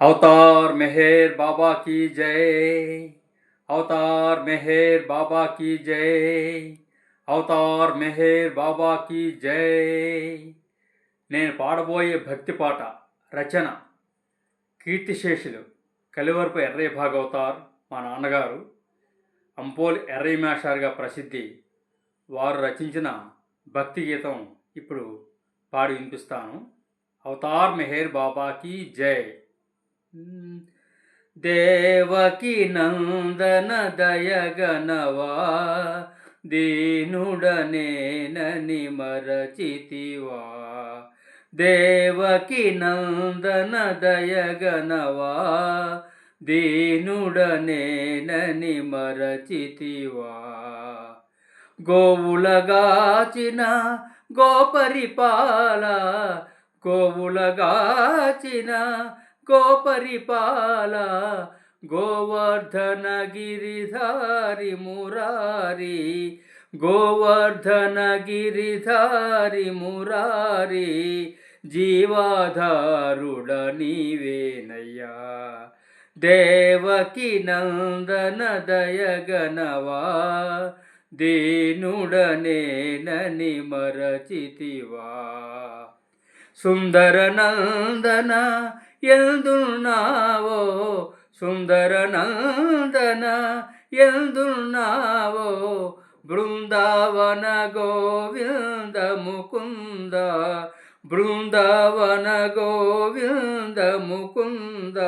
Avatar Meher Baba కీ జై అవతార్ మెహేర్ బాబా కీ జై అవతార్ మెహేర్ బాబా కీ జై నేను పాడబోయే భక్తి పాట రచన కీర్తిశేషులు కలివరపు ఎర్రయ్య భాగవతార్ మా నాన్నగారు అంపోల్ ఎర్రయ్య మేషారుగా ప్రసిద్ధి వారు రచించిన భక్తి గీతం ఇప్పుడు పాడి వినిపిస్తాను. అవతార్ మెహేర్ బాబాకి జై దేవకి నందన దయగనవా దీనుడనేనని మరచితివా. దేవకి నందన దయగనవా దీనుడనేనని మరచితివా. గోవులగాచిన గోపరిపాల గోవులగాచిన గోపరిపాల గోవర్ధన గిరిధారి మురారి గోవర్ధన గిరిధారి మురారి జీవాధారుడ నీవేనయ్యా దేవకి నందన దయగనవా దీనుడనేనని మరచితివా సుందర నందన ఎందున్నావో సుందర నందన ఎందున్నావో బృందావన గోవింద ముకుంద? బృందావన గోవింద ముకుంద?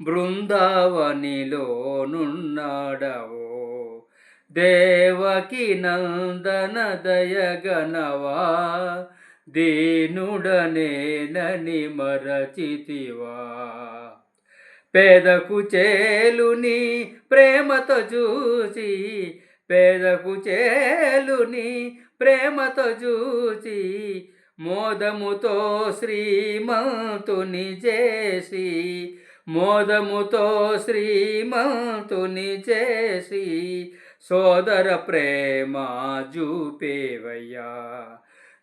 బృందావనిలో నున్నాడవో దేవకి నందన దయగనవా? దీనుడనేనని మరచితివా. పేదకు చేలుని ప్రేమతో చూసి పేదకు చేలుని ప్రేమతో చూసి మోదముతో శ్రీమంతుని చేసి మోదముతో శ్రీమంతుని చేసి సోదర ప్రేమ చూపేవయ్యా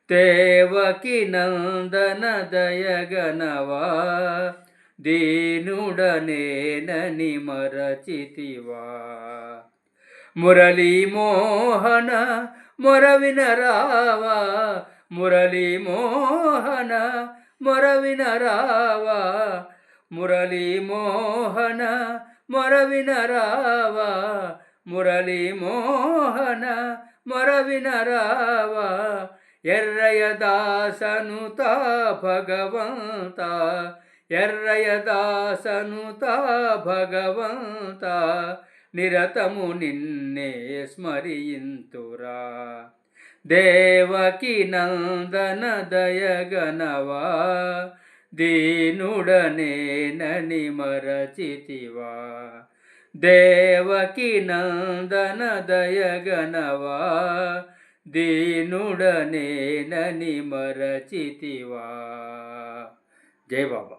తేవకి నందన దయగనవా? దీనుడనేనని మరచితివా? మురళీ మోహన మొరవిన రావా? మురళీ మోహన మొరవిన రావా? మురళీ మోహన మొరవిన రావా? మురళీ మోహన మొరవిన రావా? ఎర్రయ దాసనుత భగవంత ఎర్రయ దాసనుత భగవంత నిరతము నిన్నే స్మరింతురా దేవకి నందన దయగనవా దీనుడనేనని మరచితివా దేవకి నందన దయగనవా దీనుడనేనని మరచితివా జై బాబా